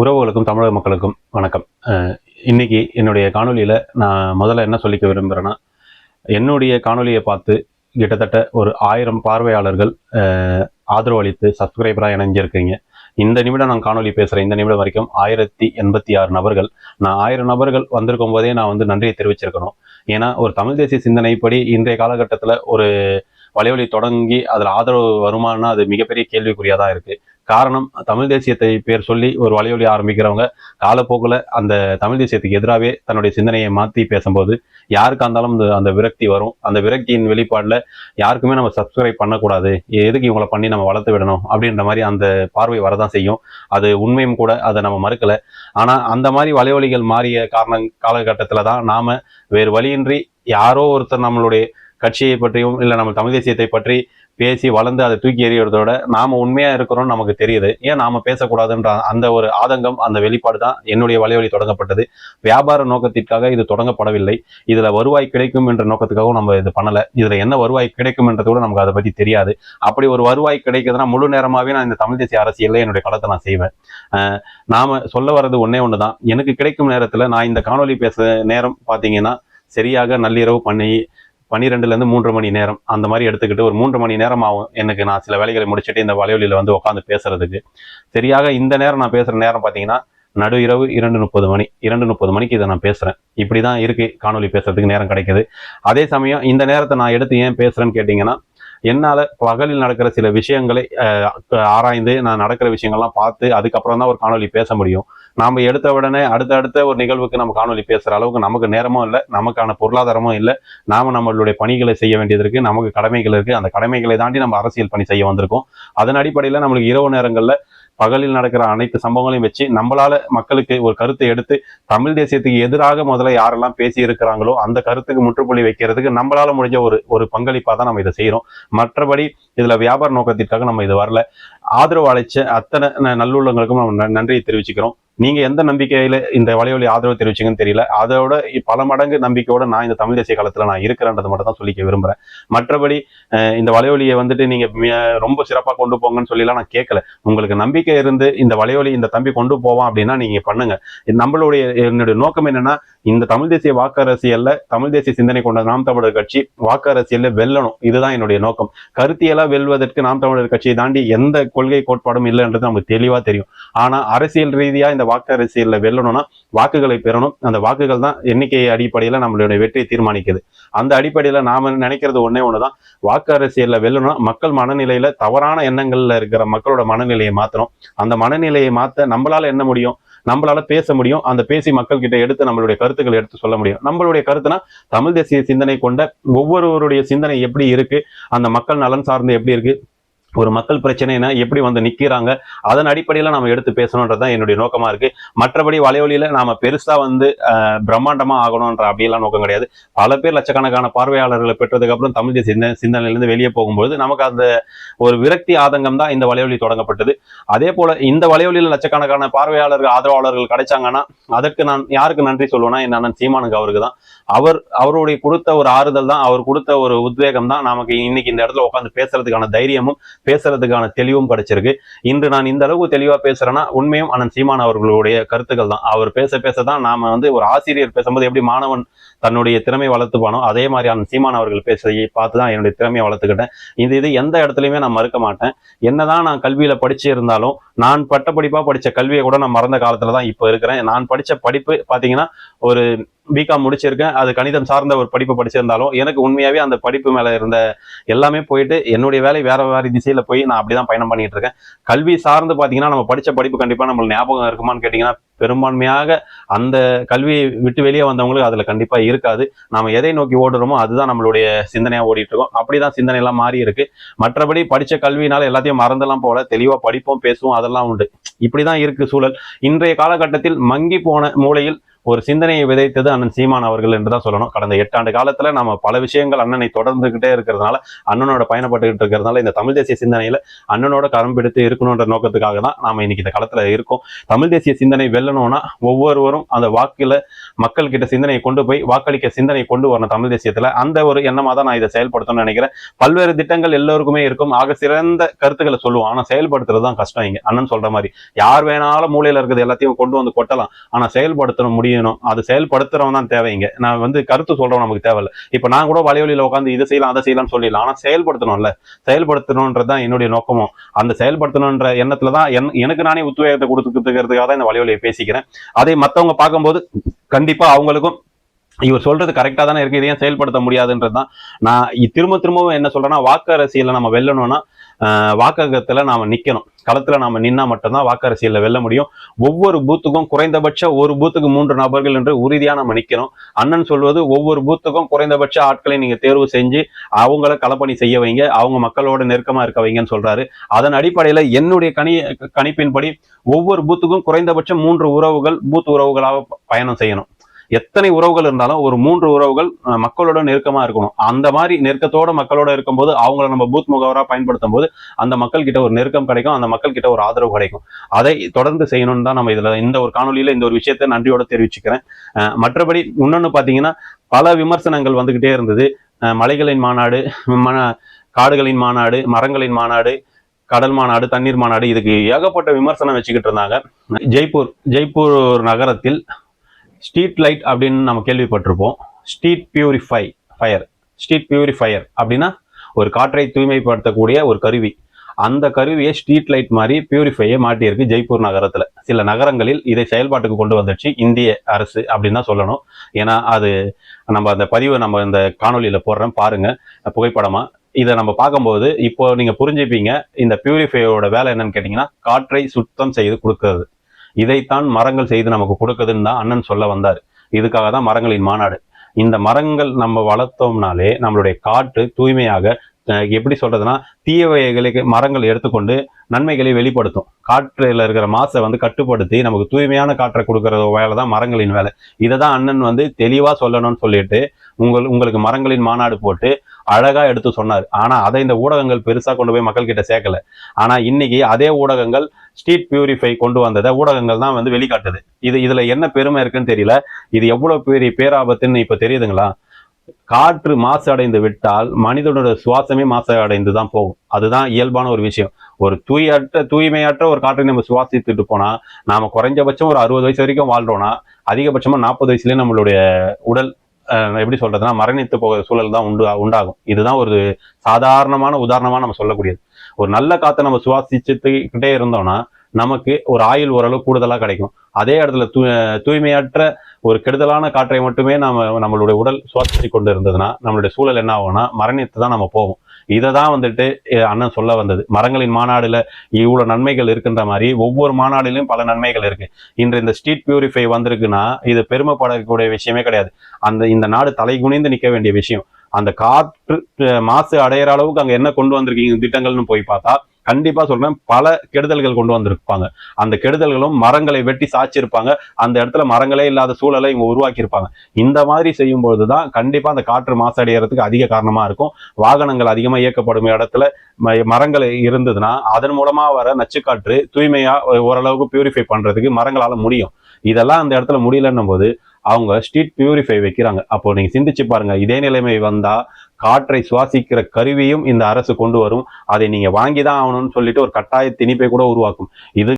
உறவுகளுக்கும் தமிழக மக்களுக்கும் வணக்கம். இன்னைக்கு என்னுடைய காணொலியில் நான் முதல்ல என்ன சொல்லிக்க விரும்புகிறேன்னா என்னுடைய காணொலியை பார்த்து கிட்டத்தட்ட ஒரு ஆயிரம் பார்வையாளர்கள் ஆதரவு அளித்து சப்ஸ்கிரைபராக இணைஞ்சிருக்கீங்க. இந்த நிமிடம் நான் காணொலி பேசுகிறேன் இந்த நிமிடம் வரைக்கும் ஆயிரத்தி எண்பத்தி ஆறு நபர்கள். நான் ஆயிரம் நபர்கள் வந்திருக்கும் போதே நான் வந்து நன்றியை தெரிவிச்சிருக்கணும். ஏன்னா ஒரு தமிழ் தேசிய சிந்தனைப்படி இன்றைய காலகட்டத்தில் ஒரு வலைவலி தொடங்கி அதில் ஆதரவு வருமானா அது மிகப்பெரிய கேள்விக்குறியாக தான் இருக்குது காரணம் தமிழ் தேசியத்தை பேர் சொல்லி ஒரு வலைவலி ஆரம்பிக்கிறவங்க காலப்போக்கில் அந்த தமிழ் தேசியத்துக்கு எதிராகவே தன்னுடைய சிந்தனையை மாற்றி பேசும்போது யாருக்கா இருந்தாலும் அந்த அந்த விரக்தி வரும். அந்த விரக்தியின் வெளிப்பாடில் யாருக்குமே நம்ம சப்ஸ்கிரைப் பண்ணக்கூடாது. எதுக்கு இவங்களை பண்ணி நம்ம வளர்த்து விடணும் அப்படின்ற மாதிரி அந்த பார்வை வரதான் செய்யும். அது உண்மையும் கூட அதை நம்ம மறுக்கலை. ஆனால் அந்த மாதிரி வலைவலிகள் மாறிய காரணம் காலகட்டத்தில் தான் நாம் வேறு வழியின்றி யாரோ ஒருத்தர் நம்மளுடைய கட்சியை பற்றியும் இல்லை நம்ம தமிழ் தேசியத்தை பற்றி பேசி வளர்ந்து அதை தூக்கி எறிகிறதோட நாம உண்மையா இருக்கிறோம்னு நமக்கு தெரியுது. ஏன் நாம பேசக்கூடாதுன்ற அந்த ஒரு ஆதங்கம் அந்த வெளிப்பாடு தான் என்னுடைய வலைவழி தொடங்கப்பட்டது. வியாபார நோக்கத்திற்காக இது தொடங்கப்படவில்லை. இதுல வருவாய் கிடைக்கும் என்ற நோக்கத்துக்காகவும் நம்ம இது பண்ணல. இதுல என்ன வருவாய் கிடைக்கும் என்றது கூட நமக்கு அதை பத்தி தெரியாது. அப்படி ஒரு வருவாய் கிடைக்குதுன்னா முழு நேரமாவே நான் இந்த தமிழ் தேசிய அரசியல்ல என்னுடைய களத்தை நான் செய்வேன். நாம் நாம சொல்ல வர்றது ஒன்னே ஒண்ணுதான். எனக்கு கிடைக்கும் நேரத்துல நான் இந்த காணொலி பேச நேரம் பாத்தீங்கன்னா சரியாக நள்ளிரவு பண்ணி பன்னிரெண்டுலேருந்து மூன்று மணி நேரம் அந்த மாதிரி எடுத்துக்கிட்டு ஒரு மூன்று மணி நேரம் ஆகும் எனக்கு நான் சில வேலைகளை முடிச்சுட்டு இந்த வலைவலியில் வந்து உட்காந்து பேசுறதுக்கு. சரியாக இந்த நேரம் நான் பேசுகிற நேரம் பார்த்தீங்கன்னா நடு இரவு இரண்டு முப்பது மணி இரண்டு முப்பது மணிக்கு இதை நான் பேசுகிறேன் இப்படி தான் இருக்குது காணொலி பேசுறதுக்கு நேரம் கிடைக்குது. அதே சமயம் இந்த நேரத்தை நான் எடுத்து ஏன் பேசுகிறேன்னு கேட்டிங்கன்னா என்னால் பகலில் நடக்கிற சில விஷயங்களை ஆராய்ந்து நான் நடக்கிற விஷயங்கள்லாம் பார்த்து அதுக்கப்புறம் தான் ஒரு காணொலி பேச முடியும். நாம் எடுத்த உடனே அடுத்தடுத்த ஒரு நிகழ்வுக்கு நம்ம காணொலி பேசுகிற அளவுக்கு நமக்கு நேரமும் இல்லை நமக்கான பொருளாதாரமும் இல்லை. நாம் நம்மளுடைய பணிகளை செய்ய வேண்டியது இருக்குது நமக்கு கடமைகள் இருக்குது அந்த கடமைகளை தாண்டி நம்ம அரசியல் பணி செய்ய வந்திருக்கோம். அதன் அடிப்படையில் நம்மளுக்கு இரவு நேரங்களில் பகலில் நடக்கிற அனைத்து சம்பவங்களையும் வச்சு நம்மளால மக்களுக்கு ஒரு கருத்தை எடுத்து தமிழ் தேசியத்துக்கு எதிராக முதல்ல யாரெல்லாம் பேசி இருக்கிறாங்களோ அந்த கருத்துக்கு முற்றுப்புள்ளி வைக்கிறதுக்கு நம்மளால முடிஞ்ச ஒரு ஒரு பங்களிப்பாக தான் நம்ம இதை செய்கிறோம் மற்றபடி இதுல வியாபார நோக்கத்திற்காக நம்ம இது வரல. ஆதரவு அழைச்ச அத்தனை ந- நல்லுள்ளங்களுக்கும் நம்ம நன்றியை தெரிவிச்சுக்கிறோம். நீங்க எந்த நம்பிக்கையில இந்த வலைவலி ஆதரவு தெரிவிச்சீங்கன்னு தெரியல. அதோட பல மடங்கு நம்பிக்கையோட நான் இந்த தமிழ் தேசிய காலத்துல நான் இருக்கிறேன்றது மட்டும் தான் சொல்லிக்க விரும்புறேன். மற்றபடி இந்த வலைவலியை வந்துட்டு நீங்க ரொம்ப சிறப்பா கொண்டு போங்கன்னு சொல்லிலாம் நான் கேட்கல. உங்களுக்கு நம்பிக்கை இருந்து இந்த வலைவலி இந்த தம்பி கொண்டு போவான் அப்படின்னா நீங்க பண்ணுங்க. இது நம்மளுடைய என்னுடைய நோக்கம் என்னன்னா இந்த தமிழ் தேசிய வாக்கு அரசியல்ல தமிழ் தேசிய சிந்தனை கொண்ட நாம் தமிழர் கட்சி வாக்கு அரசியல்ல வெல்லணும். இதுதான் என்னுடைய நோக்கம். கருத்தியலா வெல்வதற்கு நாம் தமிழர் கட்சியை தாண்டி எந்த கொள்கை கோட்பாடும் இல்லைன்றது நமக்கு தெளிவா தெரியும். ஆனா அரசியல் ரீதியா இந்த வாக்கு அரசியல்ல வெல்லணும்னா வாக்குகளை பெறணும். அந்த வாக்குகள் தான் எண்ணிக்கை அடிப்படையில நம்மளுடைய வெற்றியை தீர்மானிக்குது. அந்த அடிப்படையில நாம நினைக்கிறது ஒன்றே ஒன்று தான் வாக்கு அரசியலில் வெல்லணும்னா மக்கள் மனநிலையில தவறான எண்ணங்கள்ல இருக்கிற மக்களோட மனநிலையை மாற்றணும் அந்த மனநிலையை மாத்த நம்மளால என்ன முடியும்? நம்மளால பேச முடியும். அந்த பேசி மக்கள் கிட்ட எடுத்து நம்மளுடைய கருத்துக்களை எடுத்து சொல்ல முடியும். நம்மளுடைய கருத்துனா தமிழ் தேசிய சிந்தனை கொண்ட ஒவ்வொருவருடைய சிந்தனை எப்படி இருக்கு? அந்த மக்கள் நலன் சார்ந்து எப்படி இருக்கு? ஒரு மக்கள் பிரச்சனைனா எப்படி வந்து நிக்கிறாங்க அதன் அடிப்படையில நம்ம எடுத்து பேசணுன்றது தான் என்னுடைய நோக்கமா இருக்கு. மற்றபடி வலையொலியில் நாம பெருசா வந்து பிரம்மாண்டமாக பிரம்மாண்டமா ஆகணும்ன்ற அப்படியெல்லாம் நோக்கம் கிடையாது. பல பேர் லட்சக்கணக்கான பார்வையாளர்களை பெற்றதுக்கு அப்புறம் தமிழ் தேசிய சிந்த சிந்தனையிலேருந்து வெளியே போகும்போது நமக்கு அந்த ஒரு விரக்தி ஆதங்கம் தான் இந்த வலையொலி தொடங்கப்பட்டது. அதே போல இந்த வலையொலியில் லட்சக்கணக்கான பார்வையாளர்கள் ஆதரவாளர்கள் கிடைச்சாங்கன்னா அதற்கு நான் யாருக்கு நன்றி சொல்லுவேன்னா என் அண்ணன் சீமானுக்கு அவருக்கு தான். அவர் அவருடைய கொடுத்த ஒரு ஆறுதல் தான் அவர் கொடுத்த ஒரு உத்வேகம் தான் நமக்கு இன்னைக்கு இந்த இடத்துல உட்காந்து பேசுறதுக்கான தைரியமும் பேசுறதுக்கான தெளிவும் கிடைச்சிருக்கு. இன்று நான் இந்த அளவுக்கு தெளிவா பேசுறேன்னா உண்மையும் அண்ணன் சீமான் அவர்களுடைய கருத்துக்கள் தான் அவர் பேச பேச தான் நாம வந்து ஒரு ஆசிரியர் பேசும்போது எப்படி மாணவன் தன்னுடைய திறமை வளர்த்துப்பானோ அதே மாதிரி அண்ணன் சீமான் அவர்கள் பேசுறதை பார்த்து தான் என்னுடைய திறமையை வளர்த்துக்கிட்டேன். இது இது எந்த இடத்துலையுமே நான் மறுக்க மாட்டேன். என்னதான் நான் கல்வியில படிச்சு இருந்தாலும் நான் பட்டப்படிப்பா படிச்ச கல்வியை கூட நான் மறந்த காலத்துல தான் இப்போ இருக்கிறேன். நான் படிச்ச படிப்பு பாத்தீங்கன்னா ஒரு பிகாம் முடிச்சிருக்கேன். அது கணிதம் சார்ந்த ஒரு படிப்பு படிச்சிருந்தாலும் எனக்கு உண்மையாகவே அந்த படிப்பு மேலே இருந்த எல்லாமே போயிட்டு என்னுடைய வேலை வேற வேறு திசையில் போய் நான் அப்படி தான் பயணம் பண்ணிட்டு இருக்கேன். கல்வி சார்ந்து பார்த்தீங்கன்னா நம்ம படித்த படிப்பு கண்டிப்பாக நம்மளுக்கு ஞாபகம் இருக்குமான்னு கேட்டிங்கன்னா பெரும்பான்மையாக அந்த கல்வியை விட்டு வெளியே வந்தவங்களுக்கு அதில் கண்டிப்பாக இருக்காது. நம்ம எதை நோக்கி ஓடுறோமோ அதுதான் நம்மளுடைய சிந்தனையாக ஓடிட்டு இருக்கோம் அப்படி தான் சிந்தனைலாம் மாறி இருக்கு. மற்றபடி படித்த கல்வினால எல்லாத்தையும் மறந்தெல்லாம் போல தெளிவாக படிப்போம் பேசுவோம் அதெல்லாம் உண்டு. இப்படி தான் இருக்கு சூழல். இன்றைய காலகட்டத்தில் மங்கி போன மூலையில் ஒரு சிந்தனையை விதைத்தது அண்ணன் சீமான் அவர்கள் என்று தான் சொல்லணும். கடந்த எட்டாண்டு காலத்துல நம்ம பல விஷயங்கள் அண்ணனை தொடர்ந்துகிட்டே இருக்கிறதுனால அண்ணனோட பயணப்பட்டுக்கிட்டு இருக்கிறதுனால இந்த தமிழ் தேசிய சிந்தனையில அண்ணனோட கரம் பிடித்து இருக்கணுன்ற நோக்கத்துக்காக தான் நாம இன்னைக்கு இந்த காலத்தில் இருக்கோம். தமிழ் தேசிய சிந்தனை வெல்லணும்னா ஒவ்வொருவரும் அந்த வாக்கில் மக்கள் கிட்ட சிந்தனையை கொண்டு போய் வாக்களிக்க சிந்தனை கொண்டு வரணும் தமிழ் தேசியத்துல. அந்த ஒரு எண்ணமா தான் நான் இதை செயல்படுத்தணும்னு நினைக்கிறேன். பல்வேறு திட்டங்கள் எல்லோருக்குமே இருக்கும். ஆக சிறந்த கருத்துக்களை சொல்லுவோம். ஆனா செயல்படுத்துறது தான் கஷ்டம் இங்க. அண்ணன் சொல்ற மாதிரி. யார் வேணாலும் மூலையில இருக்கிறது எல்லாத்தையும் கொண்டு வந்து கொட்டலாம். ஆனா செயல்படுத்தணும் முடியணும். அது செயல்படுத்துறவன் தான் தேவைங்க நான் வந்து கருத்து சொல்றவன் நமக்கு தேவையில்ல. இப்ப நான் கூட வலைவலியில உட்காந்து இதை செய்யலாம் அதை செய்யலாம்னு சொல்லிடலாம். ஆனா செயல்படுத்தணும்ல. செயல்படுத்தணுன்றது தான் என்னுடைய நோக்கமும். அந்த செயல்படுத்தணுன்ற எண்ணத்துல தான் என்- எனக்கு நானே உத்வேகத்தை கொடுத்துக்கிறதுக்காக தான் இந்த வலைவலியை பேசிக்கிறேன். அதை மத்தவங்க பார்க்கும்போது கண்டிப்பா அவங்களுக்கும் இவர் சொல்றது கரெக்டா தானே இருக்கு. இதையும் செயல்படுத்த முடியாதுன்றது தான் நான் திரும்ப திரும்பவும் என்ன சொல்றேன்னா வாக்கு அரசியல நம்ம வெல்லணும்னா வாக்ககத்துல நாம் நிற்கணும் களத்தில் நாம் நின்னா மட்டும்தான் வாக்கரசியலில் வெல்ல முடியும். ஒவ்வொரு பூத்துக்கும் குறைந்தபட்ச ஒரு பூத்துக்கு மூன்று நபர்கள் என்று உறுதியாக நம்ம நிற்கணும் அண்ணன் சொல்வது ஒவ்வொரு பூத்துக்கும் குறைந்தபட்ச ஆட்களை நீங்கள் தேர்வு செஞ்சு அவங்கள களப்பணி செய்ய வைங்க அவங்க மக்களோட நெருக்கமாக இருக்க வைங்கன்னு சொல்கிறாரு அதன் அடிப்படையில் என்னுடைய கணி கணிப்பின்படி ஒவ்வொரு பூத்துக்கும் குறைந்தபட்சம் மூன்று உறவுகள் பூத் உறவுகளாக பயணம் செய்யணும். எத்தனை உறவுகள் இருந்தாலும் ஒரு மூன்று உறவுகள் மக்களோட நெருக்கமா இருக்கணும். அந்த மாதிரி நெருக்கத்தோட மக்களோட இருக்கும்போது அவங்கள நம்ம பூத் முகவராக பயன்படுத்தும் போது அந்த மக்கள் கிட்ட ஒரு நெருக்கம் கிடைக்கும் அந்த மக்கள் கிட்ட ஒரு ஆதரவு கிடைக்கும். அதை தொடர்ந்து செய்யணும்னு தான் நம்ம இதுல இந்த ஒரு காணொலியில இந்த ஒரு விஷயத்தை நன்றியோட தெரிவிச்சுக்கிறேன். மற்றபடி இன்னொன்னு பாத்தீங்கன்னா பல விமர்சனங்கள் வந்துகிட்டே இருந்தது. மலைகளின் மாநாடு மன- காடுகளின் மாநாடு மரங்களின் மாநாடு கடல் மாநாடு தண்ணீர் மாநாடு இதுக்கு ஏகப்பட்ட விமர்சனம் வச்சுக்கிட்டு இருந்தாங்க. ஜெய்ப்பூர் ஜெய்ப்பூர் நகரத்தில் ஸ்ட்ரீட் லைட் அப்படின்னு நம்ம கேள்விப்பட்டிருப்போம். Street purifier. ஸ்ட்ரீட் பியூரிஃபயர் அப்படின்னா ஒரு காற்றை தூய்மைப்படுத்தக்கூடிய ஒரு கருவி. அந்த கருவியை ஸ்ட்ரீட் லைட் மாதிரி பியூரிஃபையை மாட்டியிருக்கு ஜெய்ப்பூர் நகரத்தில். சில நகரங்களில் இதை செயல்பாட்டுக்கு கொண்டு வந்துடுச்சு இந்திய அரசு அப்படின்னு தான் சொல்லணும். ஏன்னா அது நம்ம அந்த பதிவை நம்ம இந்த காணொலியில் போடுறோம் பாருங்கள் புகைப்படமாக இதை நம்ம பார்க்கும்போது இப்போ நீங்கள் புரிஞ்சுப்பீங்க இந்த பியூரிஃபையோட வேலை என்னன்னு கேட்டிங்கன்னா காற்றை சுத்தம் செய்து கொடுக்கறது. இதைத்தான் மரங்கள் செய்து நமக்கு கொடுக்குதுன்னு தான் அண்ணன் சொல்ல வந்தார். இதுக்காக தான் மரங்களின் மாநாடு. இந்த மரங்கள் நம்ம வளர்த்தோம்னாலே நம்மளுடைய காற்று தூய்மையாக எப்படி சொல்றதுன்னா தீயவைகளுக்கு மரங்கள் எடுத்துக்கொண்டு நன்மைகளை வெளிப்படுத்தும். காற்றில் இருக்கிற மாசை வந்து கட்டுப்படுத்தி நமக்கு தூய்மையான காற்றை கொடுக்கற வேலை தான் மரங்களின் வேலை. இதை தான் அண்ணன் வந்து தெளிவாக சொல்லணும்னு சொல்லிட்டு உங்கள் உங்களுக்கு மரங்களின் மாநாடு போட்டு அழகா எடுத்து சொன்னார். ஆனா அதை இந்த ஊடகங்கள் பெருசா கொண்டு போய் மக்கள் கிட்ட சேர்க்கல. ஆனா இன்னைக்கு அதே ஊடகங்கள் ஸ்ட்ரீட் பியூரிஃபை கொண்டு வந்ததை ஊடகங்கள் தான் வந்து வெளிக்காட்டுது. இது இதுல என்ன பெருமை இருக்குன்னு தெரியல. இது எவ்வளவு பெரிய பேராபத்துன்னு இப்ப தெரியுதுங்களா? காற்று மாசு அடைந்து விட்டால் மனிதனோட சுவாசமே மாசு அடைந்து தான் போகும். அதுதான் இயல்பான ஒரு விஷயம். ஒரு தூயற்ற தூய்மையற்ற ஒரு காற்றை நம்ம சுவாசித்துட்டு போனா நாம குறைஞ்சபட்சம் ஒரு அறுபது வயசு வரைக்கும் வாழ்றோம்னா அதிகபட்சமா நாற்பது வயசுலயே நம்மளுடைய உடல் எப்படி சொல்றதுன்னா மரணித்து போகிற சூழல் தான் உண்டு உண்டாகும். இதுதான் ஒரு சாதாரணமான உதாரணமாக நம்ம சொல்லக்கூடியது. ஒரு நல்ல காற்றை நம்ம சுவாசிச்சுக்கிட்டே இருந்தோம்னா நமக்கு ஒரு ஆயுள் ஓரளவு கூடுதலாக கிடைக்கும். அதே இடத்துல தூ தூய்மையற்ற ஒரு கெடுதலான காற்றை மட்டுமே நம்ம நம்மளுடைய உடல் சுவாசித்து கொண்டு இருந்ததுன்னா நம்மளுடைய சூழல் என்ன ஆகும்னா மரணித்து தான் நம்ம போவோம். இதை தான் வந்துட்டு அண்ணன் சொல்ல வந்தது. மரங்களின் மாநாடுல இவ்வளவு நன்மைகள் இருக்கின்ற மாதிரி ஒவ்வொரு மாநாடுலையும் பல நன்மைகள் இருக்கு. இன்று இந்த ஸ்ட்ரீட் பியூரிஃபை வந்திருக்குன்னா இது பெருமைப்படக்கூடிய விஷயமே கிடையாது. அந்த இந்த நாடு தலை குனிந்து நிற்க வேண்டிய விஷயம். அந்த காற்று மாசு அடையிற அளவுக்கு அங்க என்ன கொண்டு வந்திருக்கீங்க திட்டங்கள்னு போய் பார்த்தா கண்டிப்பா சொல்றேன் பல கெடுதல்கள் கொண்டு வந்திருப்பாங்க. அந்த கெடுதல்களும் மரங்களை வெட்டி சாய்ச்சிருப்பாங்க. அந்த இடத்துல மரங்களே இல்லாத சூழலை இவங்க உருவாக்கியிருப்பாங்க. இந்த மாதிரி செய்யும்போது தான் கண்டிப்பா அந்த காற்று மாசடைகிறதுக்கு அதிக காரணமா இருக்கும். வாகனங்கள் அதிகமா இயக்கப்படும் இடத்துல ம- மரங்கள் இருந்ததுன்னா அதன் மூலமா வர நச்சுக்காற்று தூய்மையா ஓரளவுக்கு பியூரிஃபை பண்றதுக்கு மரங்களால முடியும். இதெல்லாம் அந்த இடத்துல முடியலன்னும் போது அவங்க ஸ்ட்ரீட் பியூரிஃபை வைக்கிறாங்க. அப்போ நீங்க சிந்திச்சு பாருங்க இதே நிலைமை வந்தா காற்றை சுவாசிக்கிற கருவியும் இந்த அரசு கொண்டு வரும். அதை நீங்க வாங்கி தான் ஆகணும்னு சொல்லிட்டு ஒரு கட்டாய திணிப்பை கூட உருவாக்கும். இது